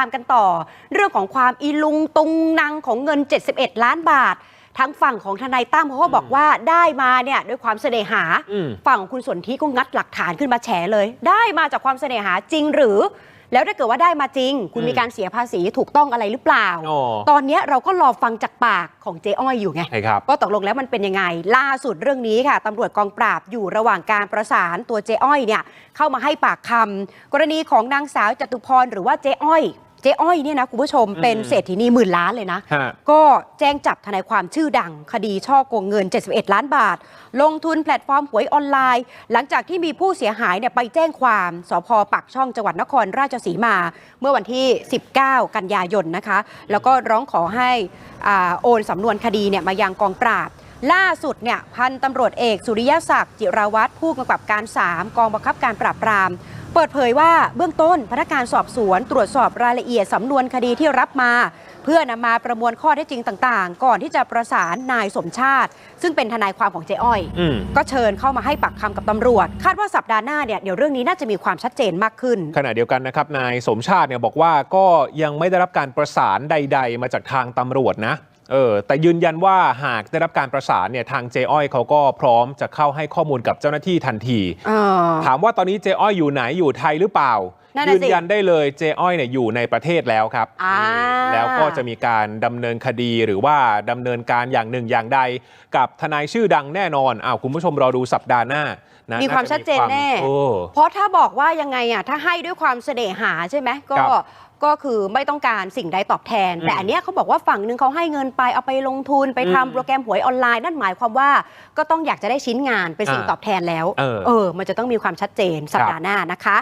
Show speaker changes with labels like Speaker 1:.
Speaker 1: ามกันต่อ เรื่องของความอีลุงตุงนางของเงิน 71 ล้านบาท ทั้งฝั่งของทนายตั้มเขาก็บอกว่าได้มาเนี่ยด้วยความเสน่หา
Speaker 2: อืม
Speaker 1: ฝั่งของคุณสนธิก็งัดหลักฐานขึ้นมาแฉเลย ได้มาจากความเสน่หาจริงหรือ แล้วถ้าเกิดว่าได้มาจริง คุณ
Speaker 2: อืม
Speaker 1: มีการเสียภาษีถูกต้องอะไรหรือเปล่า
Speaker 2: อ๋อ
Speaker 1: ตอนเนี้ยเราก็รอฟังจากปากของเจ๊อ้อยอยู่ไง
Speaker 2: ใช่ครับ
Speaker 1: ก็ตกลงแล้วมันเป็นยังไง ล่าสุดเรื่องนี้ค่ะตำรวจกองปราบอยู่ระหว่างการประสานตัวเจ๊อ้อยเนี่ยเข้ามาให้ปากคำกรณีของนางสาวจตุพรหรือว่าเจ๊อ้อย เจ๊อ้อยเนี่ยนะคุณผู้ชมเป็น
Speaker 2: อืม
Speaker 1: เศรษฐีนีหมื่นล้านเลยนะ
Speaker 2: ฮะ
Speaker 1: ก็แจ้งจับทนายความชื่อดัง คดีช่อโกงเงิน 71 ล้านบาท ลงทุนแพลตฟอร์มหวยออนไลน์ หลังจากที่มีผู้เสียหายเนี่ยไปแจ้งความสพปักช่องจังหวัดนครราชสีมา เมื่อวันที่ 19 กันยายนนะคะ แล้วก็ร้องขอให้อาโอนสำนวนคดีเนี่ยมายังกองปราบ ล่าสุดเนี่ยพันตำรวจเอกสุริยศักดิ์จิราวัตรผู้กำกับการ 3 กองบังคับการปราบปราม เปิดเผยว่าเบื้องต้นพนักงานสอบสวน ตรวจสอบรายละเอียดสำนวนคดีที่รับมา เพื่อนำมาประมวลข้อเท็จจริงต่าง ๆ ก่อนที่จะประสานนายสมชาติ ซึ่งเป็นทนายความของเจ๊อ้อย
Speaker 2: อืม
Speaker 1: ก็เชิญเข้ามาให้ปากคำกับตำรวจ คาดว่าสัปดาห์หน้าเนี่ยเดี๋ยวเรื่องนี้น่าจะมีความชัดเจนมากขึ้น
Speaker 2: ขณะเดียวกันนะครับนายสมชาติเนี่ยบอกว่าก็ยังไม่ได้รับการประสานใด ๆ มาจากทางตำรวจนะ เออแต่ยืนยันว่าหากได้รับการประสานเนี่ยทางเจอ้อยเขาก็พร้อมจะเข้าให้ข้อมูลกับเจ้าหน้าที่ทันที
Speaker 1: เออ
Speaker 2: ถามว่าตอนนี้เจอ้อยอยู่ไหนอยู่ไทยหรือเปล่า
Speaker 1: นั่นน่ะ
Speaker 2: ยื
Speaker 1: สิ
Speaker 2: นยันได้เลยเจอ้อยเนี่ยอยู่ในประเทศแล้วครับ
Speaker 1: อ่า
Speaker 2: แล้วก็จะมีการดำเนินคดีหรือว่าดำเนินการอย่างหนึ่งอย่างใด กับทนายชื่อดังแน่นอนอ้าวคุณผู้ชมรอดูสัปดาห์หน้านะ
Speaker 1: มีความ
Speaker 2: จะ
Speaker 1: ชัดเจนแน่
Speaker 2: โอ้
Speaker 1: เพราะถ้าบอกว่ายังไงอะถ้าให้ด้วยความเสน่หาใช่ไหมก็
Speaker 2: ครับ
Speaker 1: ก็คือไม่ต้องการสิ่งใดตอบแทน
Speaker 2: อืม
Speaker 1: แต่อันเนี้ยเขาบอกว่าฝั่งหนึ่งเขาให้เงินไปเอาไปลงทุนไปทำ
Speaker 2: อืม
Speaker 1: โปรแกรมหวยออนไลน์นั่นหมายความว่าก็ต้องอยากจะได้ชิ้นงานเป็นสิ่ง
Speaker 2: อ่า
Speaker 1: ตอบแทนแล้ว
Speaker 2: เออ
Speaker 1: เออมันจะต้องมีความชัดเจนสัปดาห์หน้านะคะ